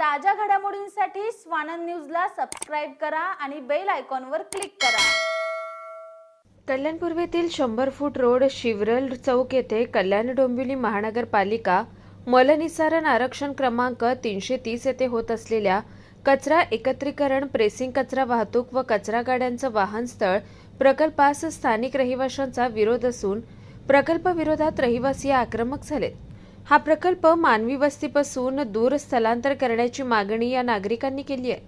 ताज्या घडामोडींसाठी स्वानंद न्यूजला सबस्क्राईब करा आणि बेल आयकॉनवर क्लिक करा. कल्याण पूर्वेतील शंभर फूट रोड शिवरल चौक येथे कल्याण डोंबिवली महानगरपालिका मलनिसारण आरक्षण क्रमांक तीनशे तीस येथे होत असलेल्या कचरा एकत्रीकरण प्रेसिंग कचरा वाहतूक व कचरा गाड्यांचं वाहनस्थळ प्रकल्पास स्थानिक रहिवाशांचा विरोध असून प्रकल्पविरोधात रहिवासी आक्रमक झालेत. हा प्रकल्प मानवी वस्तीपासून दूर स्थलांतर करण्याची मागणी या नागरिकांनी केली आहे.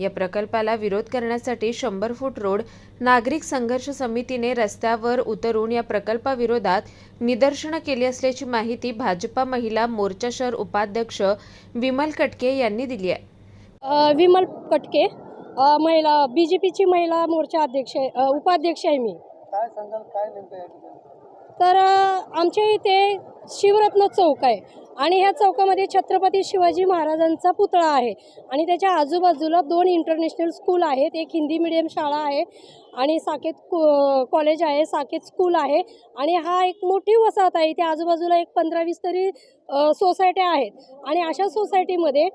या प्रकल्पाला विरोध करण्यासाठी शंभर फूट रोड नागरिक संघर्ष समितीने रस्त्यावर उतरून या प्रकल्पाविरोधात निदर्शनं केली असल्याची माहिती भाजपा महिला मोर्चा शहर उपाध्यक्ष विमल कटके यांनी दिली आहे. विमल कटके महिला बी जे पीची महिला मोर्चा अध्यक्ष उपाध्यक्ष आहे मी. काय सांगाल काय नेमकं या ठिकाणी? तर आमच्या इथे शिवरत्न चौक आहे. आणि ह्या चौकामध्ये छत्रपती शिवाजी महाराजांचा पुतळा आहे. आणि त्याच्या आजूबाजूला दोन इंटरनॅशनल स्कूल आहेत. एक हिंदी मिडियम शाळा आहे आणि साकेत कॉलेज आहे साकेत स्कूल आहे. आणि हा एक मोठी वसाहत आहे. इथे आजूबाजूला एक पंधरा वीस तरी सोसायट्या आहेत. आणि अशा सोसायटीमध्ये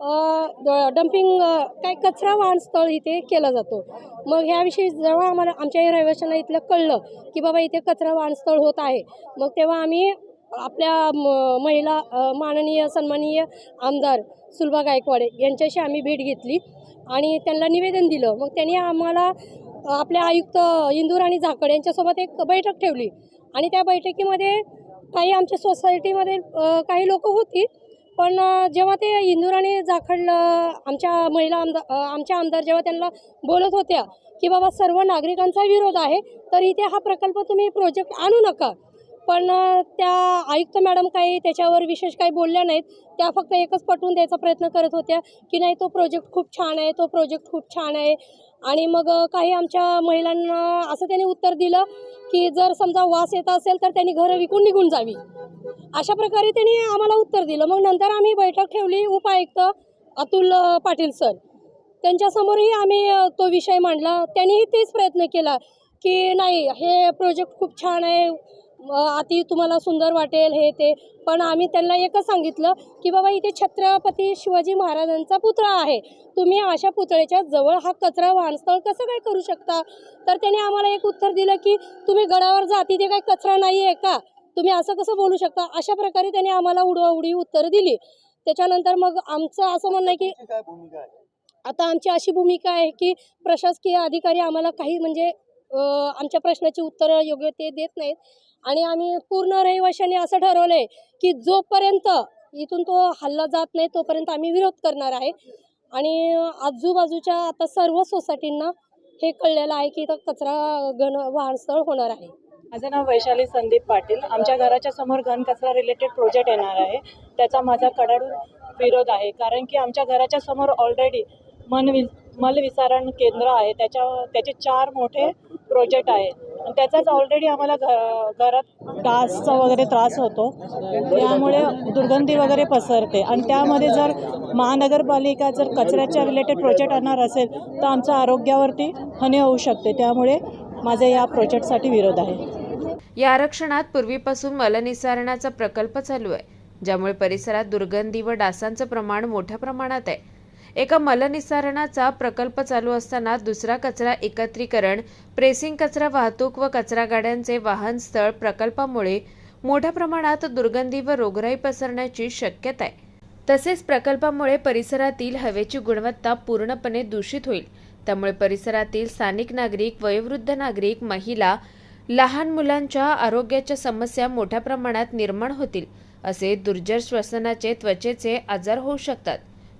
डम्पिंग काय कचरा वाहनस्थळ इथे केला जातो. मग ह्याविषयी जेव्हा आम्हाला आमच्या या रहिवाशांना इथलं कळलं की बाबा इथे कचरा वाहनस्थळ होत आहे मग तेव्हा आम्ही आपल्या म- महिला माननीय सन्माननीय आमदार सुलभा गायकवाडे यांच्याशी आम्ही भेट घेतली आणि त्यांना निवेदन दिलं. मग त्यांनी आम्हाला आपल्या आपले आयुक्त आणि झाकड यांच्यासोबत एक बैठक ठेवली आणि त्या बैठकीमध्ये काही आमच्या सोसायटीमध्ये काही लोक होती पण जेव्हा ते इंदुराणी जाखडलं आमच्या महिला आमदार आमच्या आमदार जेव्हा त्यांना बोलत होत्या की बाबा सर्व नागरिकांचा विरोध आहे तर इथे हा प्रकल्प तुम्ही प्रोजेक्ट आणू नका. पण त्या आयुक्त मॅडम काही त्याच्यावर विशेष काही बोलल्या नाहीत. त्या फक्त एकच पटवून द्यायचा प्रयत्न करत होत्या की नाही तो प्रोजेक्ट खूप छान आहे तो प्रोजेक्ट खूप छान आहे. आणि मग काही आमच्या महिलांना असं त्यांनी उत्तर दिलं की जर समजा वास येत असेल तर त्यांनी घरं विकून निघून जावी. अशा प्रकारे त्यांनी आम्हाला उत्तर दिलं. मग नंतर आम्ही बैठक ठेवली उपायुक्त अतुल पाटील सर. त्यांच्यासमोरही आम्ही तो विषय मांडला. त्यांनीही तेच प्रयत्न केला की नाही हे प्रोजेक्ट खूप छान आहे. अति तुम्हाला सुंदर वाटेल हे ते. पण आम्ही त्यांना एकच सांगितलं की बाबा इथे छत्रपती शिवाजी महाराजांचा पुतळा आहे. तुम्ही अशा पुतळ्याच्या जवळ हा कचरा वाहनस्थळ कसं काय करू शकता? तर त्याने आम्हाला एक उत्तर दिलं की तुम्ही गडावर जा तिथे काही कचरा नाही आहे का? तुम्ही असं कसं बोलू शकता? अशा प्रकारे त्याने आम्हाला उडवाउडी उत्तरं दिली. त्याच्यानंतर मग आमचं असं म्हणणं आहे की आता आमची अशी भूमिका आहे की प्रशासकीय अधिकारी आम्हाला काही म्हणजे आमच्या प्रश्नाची उत्तरं योग्य ते देत नाहीत. आणि आम्ही पूर्ण रहिवाशांनी असं ठरवलं आहे की जोपर्यंत इथून तो हल्ला जात नाही तोपर्यंत आम्ही विरोध करणार आहे. आणि आजूबाजूच्या आता सर्व सोसायटींना हे कळलेलं आहे की इथं कचरा घन वाहनस्थळ होणार आहे. माझं नाव वैशाली संदीप पाटील. आमच्या घराच्या समोर घनकचरा रिलेटेड प्रोजेक्ट येणार आहे. त्याचा माझा कडाडून विरोध आहे. कारण की आमच्या घराच्या समोर ऑलरेडी मन वि मलविसारण केंद्र आहे. त्याच्या त्याचे चार मोठे प्रोजेक्ट आहे त्याचाच ऑलरेडी आम्हाला घ घरात डासचा वगैरे त्रास होतो. त्यामुळे दुर्गंधी वगैरे पसरते. आणि त्यामध्ये जर महानगरपालिका जर कचऱ्याच्या रिलेटेड प्रोजेक्ट आणणार असेल तर आमच्या आरोग्यावरती हानी होऊ शकते. त्यामुळे माझा या प्रोजेक्टसाठी विरोध आहे. या आरक्षणात पूर्वीपासून मलनिसारणाचा प्रकल्प चालू आहे ज्यामुळे परिसरात दुर्गंधी व डासांचं प्रमाण मोठ्या प्रमाणात आहे. एका मलनिसारणाचा प्रकल्प चालू असताना दुसरा कचरा एकत्रीकरण प्रेसिंग कचरा वाहतूक व कचरा गाड्यांचे वाहन स्थळ प्रकल्पामुळे मोठ्या प्रमाणात दुर्गंधी व रोगराई पसरण्याची शक्यता आहे. तसेच प्रकल्पामुळे परिसरातील हवेची गुणवत्ता पूर्णपणे दूषित होईल. त्यामुळे परिसरातील स्थानिक नागरिक वयोवृद्ध नागरिक महिला लहान मुलांच्या आरोग्याच्या समस्या मोठ्या प्रमाणात निर्माण होतील असे दुर्जर श्वसनाचे त्वचेचे आजार होऊ शकतात.